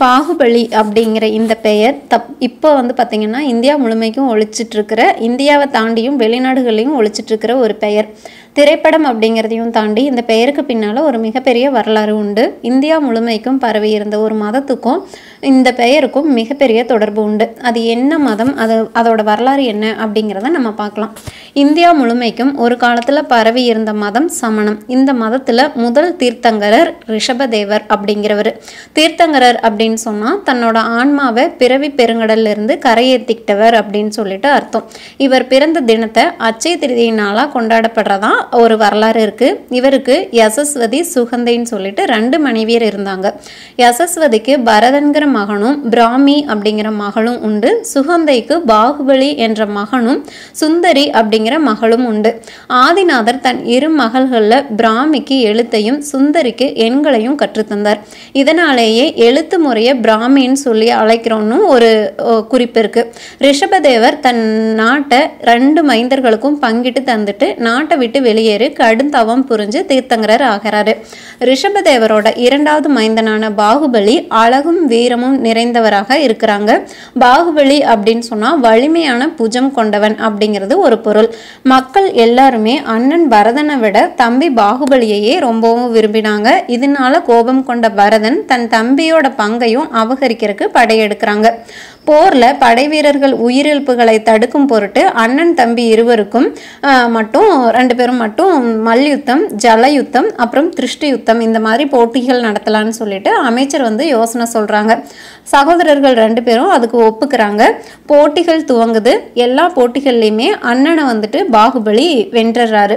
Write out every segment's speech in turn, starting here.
பாகுபலி அப்படிங்கிற இந்த பெயர் தப் இப்போ வந்து பார்த்திங்கன்னா இந்தியா முழுமைக்கும் ஒழிச்சிட்ருக்கிற இந்தியாவை தாண்டியும் வெளிநாடுகளையும் ஒழிச்சிட்ருக்கிற ஒரு பெயர். திரைப்படம் அப்படிங்கிறதையும் தாண்டி இந்த பெயருக்கு பின்னால் ஒரு மிகப்பெரிய வரலாறு உண்டு. இந்தியா முழுமைக்கும் பரவி இருந்த ஒரு மதத்துக்கும் இந்த பெயருக்கும் மிகப்பெரிய தொடர்பு உண்டு. அது என்ன மதம்? அது அதோட வரலாறு என்ன அப்படிங்கிறத நம்ம பார்க்கலாம். இந்தியா முழுமைக்கும் ஒரு காலத்தில் பரவி இருந்த மதம் சமணம். இந்த மதத்தில் முதல் தீர்த்தங்கரர் ரிஷபதேவர் அப்படிங்கிறவர். தீர்த்தங்கரர் அப்படின்னு சொன்னால் தன்னோட ஆன்மாவை பிறவி பெருங்கடல்லிருந்து கரையேற்றிக்கிட்டவர் அப்படின்னு சொல்லிட்டு அர்த்தம். இவர் பிறந்த தினத்தை அச்சய திருதி நாளாக கொண்டாடப்படுறதா ஒரு வரலாறு இருக்கு. இவருக்கு யசஸ்வதி சுகந்தைன்னு சொல்லிட்டு ரெண்டு மனைவியர் இருந்தாங்க. யசஸ்வதிக்கு பரதன்கிற மகனும் பிராமி அப்படிங்கிற மகளும் உண்டு. சுகந்தைக்கு பாகுபலி என்ற மகனும் சுந்தரி அப்படிங்கிற மகளும் உண்டு. ஆதிநாதர் தன் இரு மகள்களில் பிராமிக்கு எழுத்தையும் சுந்தரிக்கு எண்களையும் கற்றுத்தந்தார் இதனாலேயே எழுத்து முறையை பிராமின்னு சொல்லி அழைக்கிறோன்னு ஒரு குறிப்பு இருக்கு. ரிஷபதேவர் தன் நாட்டை ரெண்டு மைந்தர்களுக்கும் பங்கிட்டு தந்துட்டு நாட்டை விட்டு வெளியேறி கடுந்தவம் புரிஞ்சு தீர்த்தங்கரர் ஆகிறாரு. ரிஷபதேவரோட இரண்டாவது மைந்தனான பாகுபலி அழகும் வீரமும் நிறைந்தவராக இருக்கிறாங்க. பாகுபலி அப்படின்னு சொன்னா வலிமையான புஜம் கொண்டவன் அப்படிங்கிறது ஒரு பொருள். மக்கள் எல்லாருமே அண்ணன் பரதனை விட தம்பி பாகுபலியையே ரொம்பவும் விரும்பினாங்க. இதனால கோபம் கொண்ட பரதன் தன் தம்பியோட பங்கையும் அபகரிக்கிறதுக்கு படையெடுக்கிறாங்க. போரில் படை வீரர்கள் உயிரிழப்புகளை தடுக்கும் பொருட்டு அண்ணன் தம்பி இருவருக்கும் மட்டும் ரெண்டு பேரும் மட்டும் மல்யுத்தம் ஜலயுத்தம் அப்புறம் திருஷ்டி யுத்தம் இந்த மாதிரி போட்டிகள் நடத்தலான்னு சொல்லிட்டு அமைச்சர் வந்து யோசனை சொல்கிறாங்க சகோதரர்கள் ரெண்டு பேரும் அதுக்கு ஒப்புக்கிறாங்க. போட்டிகள் துவங்குது. எல்லா போட்டிகள்லையுமே அண்ணனை வந்துட்டு பாகுபலி வென்றுறாரு.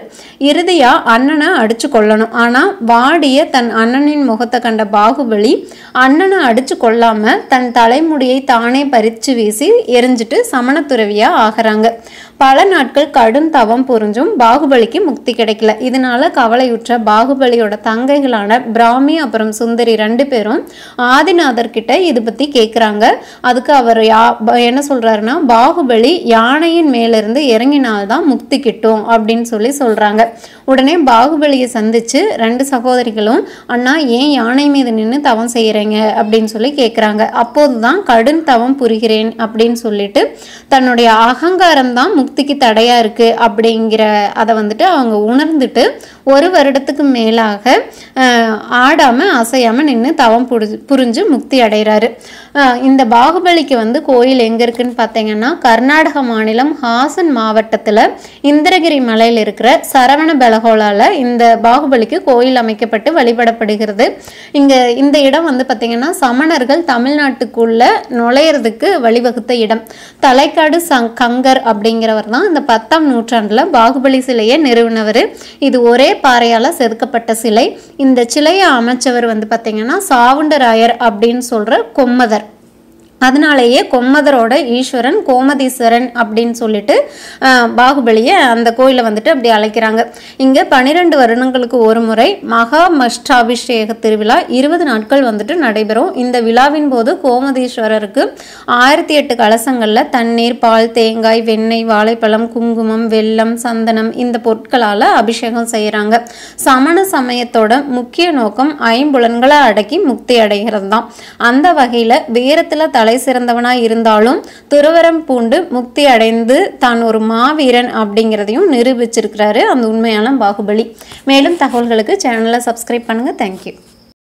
இறுதியாக அண்ணனை அடிச்சு கொள்ளணும் ஆனால் வாடிய தன் அண்ணனின் முகத்தை கண்ட பாகுபலி அண்ணனை அடிச்சு கொள்ளாமல் தன் தலைமுடியை தானே அரிச்சு வீசி எரிஞ்சிட்டு சமணத்துறவியா ஆகிறாங்க. பல நாட்கள் கடும் தவம் புரிஞ்சும் பாகுபலிக்கு முக்தி கிடைக்கல. இதனால கவலையுற்ற பாகுபலியோட தங்கைகளான பிராமி அப்புறம் சுந்தரி ரெண்டு பேரும் ஆதிநாதர் கிட்ட இது பத்தி கேக்குறாங்க. அதுக்கு அவர் யா என்ன சொல்றாருன்னா பாகுபலி யானையின் மேலிருந்து இறங்கினால்தான் முக்தி கிட்டும் அப்படின்னு சொல்லி சொல்றாங்க. உடனே பாகுபலியை சந்திச்சு ரெண்டு சகோதரிகளும் அண்ணா ஏன் யானை மீது நின்று தவம் செய்கிறீங்க அப்படின்னு சொல்லி கேட்குறாங்க அப்போது தான் கடும் தவம் புரிகிறேன் அப்படின்னு சொல்லிட்டு தன்னுடைய அகங்காரம் தான் முக்திக்கு தடையாக இருக்குது அப்படிங்கிற அதை வந்துட்டு அவங்க உணர்ந்துட்டு ஒரு வருடத்துக்கு மேலாக ஆடாமல் அசையாமல் நின்று தவம் புரிஞ்சு புரிஞ்சு முக்தி அடைகிறாரு. இந்த பாகுபலிக்கு வந்து கோயில் எங்கே இருக்குன்னு பார்த்தீங்கன்னா கர்நாடக மாநிலம் ஹாசன் மாவட்டத்தில் இந்திரகிரி மலையில் இருக்கிற சரவண பெலகோலால இந்த பாகுபலிக்கு கோயில் அமைக்கப்பட்டு வழிபடப்படுகிறது. இங்கே இந்த இடம் வந்து பார்த்தீங்கன்னா சமணர்கள் தமிழ்நாட்டுக்குள்ளே நுழையிறதுக்கு வழிவகுத்த இடம். தலைக்காடு சங் கங்கர் அப்படிங்கிற அப்படிங்கிறவர் தான் இந்த பத்தாம் நூற்றாண்டில் பாகுபலி சிலையை நிறுவினவர். இது ஒரே பாறையால் செதுக்கப்பட்ட சிலை. இந்த சிலையை அமைச்சவர் வந்து பார்த்தீங்கன்னா சாவுண்டராயர் அப்படின்னு சொல்ற கொம்மதர். அதனாலேயே கொம்மதரோட ஈஸ்வரன் கோமதீஸ்வரன் அப்படின்னு சொல்லிட்டு பாகுபலியை அந்த கோயிலை வந்துட்டு அப்படி அழைக்கிறாங்க. இங்கே பன்னிரெண்டு வருடங்களுக்கு ஒரு முறை மகா மஷ்டாபிஷேக திருவிழா இருபது நாட்கள் வந்துட்டு நடைபெறும். இந்த விழாவின் போது கோமதீஸ்வரருக்கு ஆயிரத்தி எட்டு கலசங்களில் தண்ணீர் பால் தேங்காய் வெண்ணெய் வாழைப்பழம் குங்குமம் வெல்லம் சந்தனம் இந்த பொருட்களால் அபிஷேகம் செய்கிறாங்க சமண சமயத்தோட முக்கிய நோக்கம் ஐம்புலன்களை அடக்கி முக்தி அடைகிறது தான் அந்த வகையில் வீரத்தில் தலை சிறந்தவனாக இருந்தாலும் துறவரம் பூண்டு முக்தி அடைந்து தான் ஒரு மாவீரன் அப்படிங்கிறதையும் நிரூபிச்சிருக்கிறாரு அந்த உண்மையான பாகுபலி. மேலும் தகவல்களுக்கு சேனலை சப்ஸ்கிரைப் பண்ணுங்கள் தேங்க்யூ